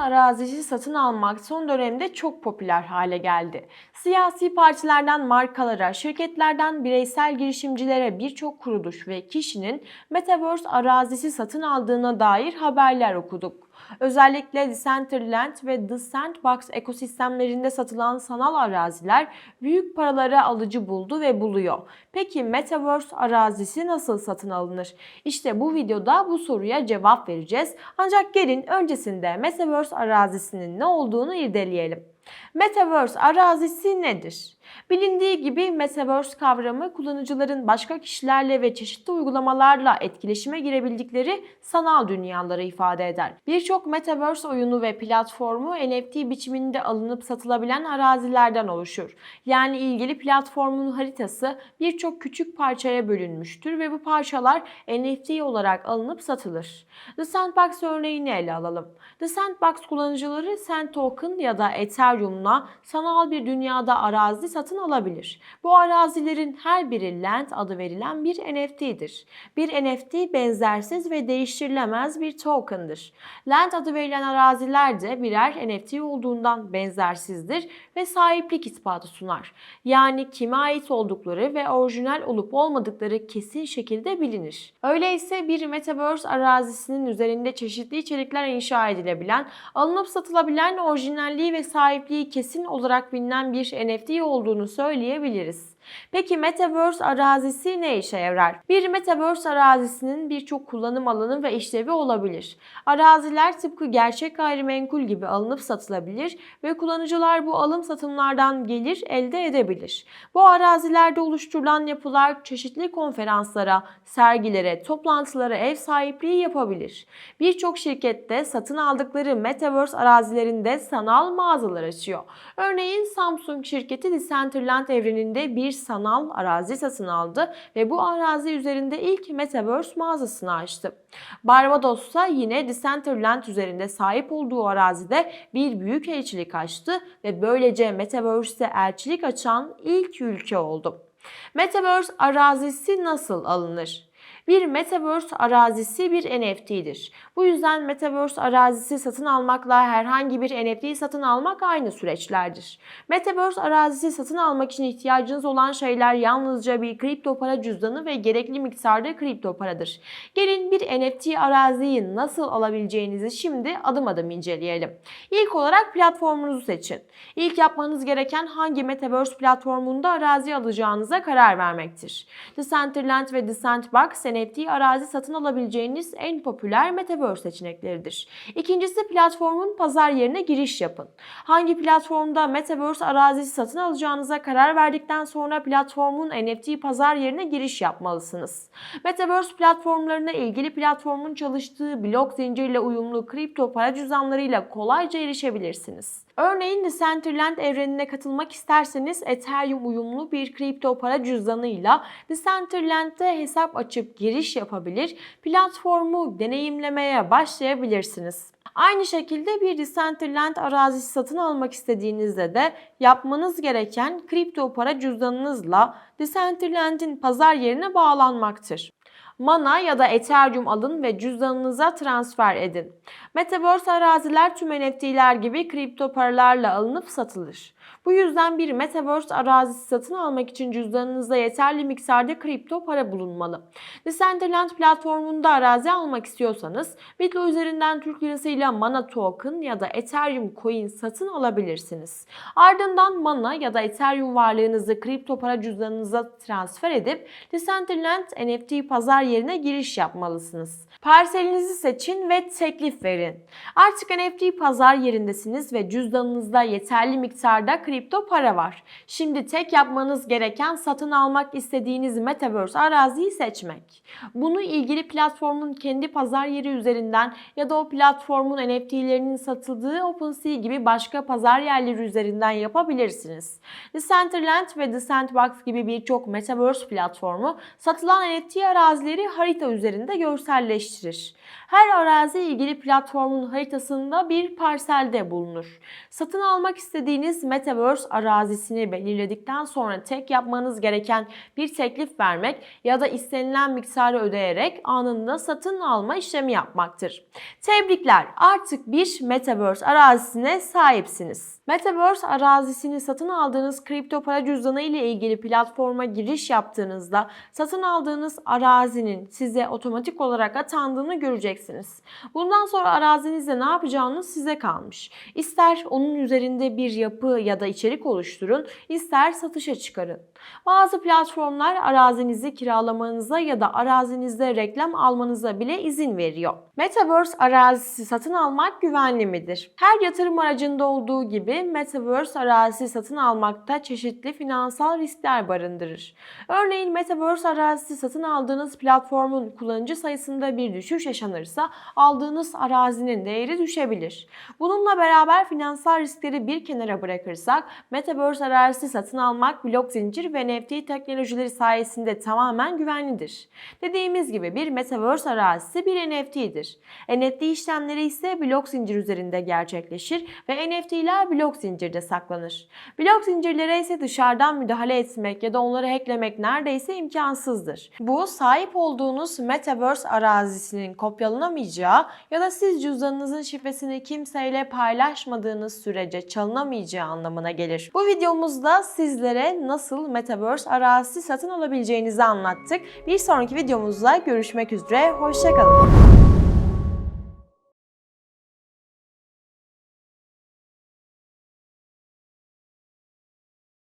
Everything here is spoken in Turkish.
arazisi satın almak son dönemde çok popüler hale geldi. Siyasi partilerden markalara, şirketlerden bireysel girişimcilere birçok kuruluş ve kişinin Metaverse arazisi satın aldığına dair haberler okuduk. Özellikle Decentraland ve The Sandbox ekosistemlerinde satılan sanal araziler büyük paralara alıcı buldu ve buluyor. Peki Metaverse arazisi nasıl satın alınır? İşte bu videoda bu soruya cevap vereceğiz. Ancak gelin öncesinde Metaverse arazisinin ne olduğunu irdeleyelim. Metaverse arazisi nedir? Bilindiği gibi Metaverse kavramı kullanıcıların başka kişilerle ve çeşitli uygulamalarla etkileşime girebildikleri sanal dünyaları ifade eder. Birçok Metaverse oyunu ve platformu NFT biçiminde alınıp satılabilen arazilerden oluşur. Yani ilgili platformun haritası birçok küçük parçaya bölünmüştür ve bu parçalar NFT olarak alınıp satılır. The Sandbox örneğini ele alalım. The Sandbox kullanıcıları Sand Token ya da Ethereum'la sanal bir dünyada arazi satın alabilir. Bu arazilerin her biri Land adı verilen bir NFT'dir. Bir NFT benzersiz ve değiştirilemez bir token'dır. Land adı verilen araziler de birer NFT olduğundan benzersizdir ve sahiplik ispatı sunar. Yani kime ait oldukları ve orijinal olup olmadıkları kesin şekilde bilinir. Öyleyse bir Metaverse arazisinin üzerinde çeşitli içerikler inşa edilebilen, alınıp satılabilen orijinalliği ve sahipliği kesin olarak bilinen bir NFT olduğunu söyleyebiliriz. Peki Metaverse arazisi ne işe yarar? Bir Metaverse arazisinin birçok kullanım alanı ve işlevi olabilir. Araziler tıpkı gerçek gayrimenkul gibi alınıp satılabilir ve kullanıcılar bu alım satımlardan gelir elde edebilir. Bu arazilerde oluşturulan yapılar çeşitli konferanslara, sergilere, toplantılara ev sahipliği yapabilir. Birçok şirkette satın aldıkları Metaverse arazilerinde sanal mağazalar açıyor. Örneğin Samsung şirketi Decentraland evreninde bir sanal arazi satın aldı ve bu arazi üzerinde ilk Metaverse mağazasını açtı. Barbados'ta yine Decentraland üzerinde sahip olduğu arazide bir büyük elçilik açtı ve böylece Metaverse'te elçilik açan ilk ülke oldu. Metaverse arazisi nasıl alınır? Bir Metaverse arazisi bir NFT'dir. Bu yüzden Metaverse arazisi satın almakla herhangi bir NFT satın almak aynı süreçlerdir. Metaverse arazisi satın almak için ihtiyacınız olan şeyler yalnızca bir kripto para cüzdanı ve gerekli miktarda kripto paradır. Gelin bir NFT araziyi nasıl alabileceğinizi şimdi adım adım inceleyelim. İlk olarak platformunuzu seçin. İlk yapmanız gereken hangi Metaverse platformunda arazi alacağınıza karar vermektir. Decentraland ve The Sandbox NFT arazi satın alabileceğiniz en popüler Metaverse seçenekleridir. İkincisi platformun pazar yerine giriş yapın. Hangi platformda Metaverse arazisi satın alacağınıza karar verdikten sonra platformun NFT pazar yerine giriş yapmalısınız. Metaverse platformlarına ilgili platformun çalıştığı blok zinciriyle uyumlu kripto para cüzdanlarıyla kolayca erişebilirsiniz. Örneğin Decentraland evrenine katılmak isterseniz Ethereum uyumlu bir kripto para cüzdanıyla Decentraland'de hesap açıp giriş yapabilir, platformu deneyimlemeye başlayabilirsiniz. Aynı şekilde bir Decentraland arazisi satın almak istediğinizde de yapmanız gereken kripto para cüzdanınızla Decentraland'in pazar yerine bağlanmaktır. Mana ya da Ethereum alın ve cüzdanınıza transfer edin. Metaverse araziler tüm NFT'ler gibi kripto paralarla alınıp satılır. Bu yüzden bir Metaverse arazisi satın almak için cüzdanınızda yeterli miktarda kripto para bulunmalı. Decentraland platformunda arazi almak istiyorsanız Bitlo üzerinden Türk lirasıyla Mana Token ya da Ethereum Coin satın alabilirsiniz. Ardından Mana ya da Ethereum varlığınızı kripto para cüzdanınıza transfer edip Decentraland NFT pazar yerine giriş yapmalısınız. Parselinizi seçin ve teklif verin. Artık NFT pazar yerindesiniz ve cüzdanınızda yeterli miktarda kripto para var. Şimdi tek yapmanız gereken satın almak istediğiniz Metaverse araziyi seçmek. Bunu ilgili platformun kendi pazar yeri üzerinden ya da o platformun NFT'lerinin satıldığı OpenSea gibi başka pazar yerleri üzerinden yapabilirsiniz. Decentraland ve The Sandbox gibi birçok Metaverse platformu satılan NFT arazileri harita üzerinde görselleştirir. Her arazi ilgili platformun haritasında bir parselde bulunur. Satın almak istediğiniz Metaverse Metaverse arazisini belirledikten sonra tek yapmanız gereken bir teklif vermek ya da istenilen miktarı ödeyerek anında satın alma işlemi yapmaktır. Tebrikler artık bir Metaverse arazisine sahipsiniz. Metaverse arazisini satın aldığınız kripto para cüzdanı ile ilgili platforma giriş yaptığınızda satın aldığınız arazinin size otomatik olarak atandığını göreceksiniz. Bundan sonra arazinizde ne yapacağınız size kalmış. İster onun üzerinde bir yapı ya da içerik oluşturun, ister satışa çıkarın. Bazı platformlar arazinizi kiralamanıza ya da arazinizde reklam almanıza bile izin veriyor. Metaverse arazisi satın almak güvenli midir? Her yatırım aracında olduğu gibi Metaverse arazisi satın almakta çeşitli finansal riskler barındırır. Örneğin Metaverse arazisi satın aldığınız platformun kullanıcı sayısında bir düşüş yaşanırsa aldığınız arazinin değeri düşebilir. Bununla beraber finansal riskleri bir kenara bırakırsak Metaverse arazisi satın almak blok zincir ve NFT teknolojileri sayesinde tamamen güvenlidir. Dediğimiz gibi bir Metaverse arazisi bir NFT'dir. NFT işlemleri ise blok zincir üzerinde gerçekleşir ve NFT'ler blok zincirde saklanır. Blok zincirlere ise dışarıdan müdahale etmek ya da onları hacklemek neredeyse imkansızdır. Bu sahip olduğunuz Metaverse arazisinin kopyalanamayacağı ya da siz cüzdanınızın şifresini kimseyle paylaşmadığınız sürece çalınamayacağı anlamına gelir. Bu videomuzda sizlere nasıl Metaverse arazisi satın alabileceğinizi anlattık. Bir sonraki videomuzda görüşmek üzere, hoşçakalın.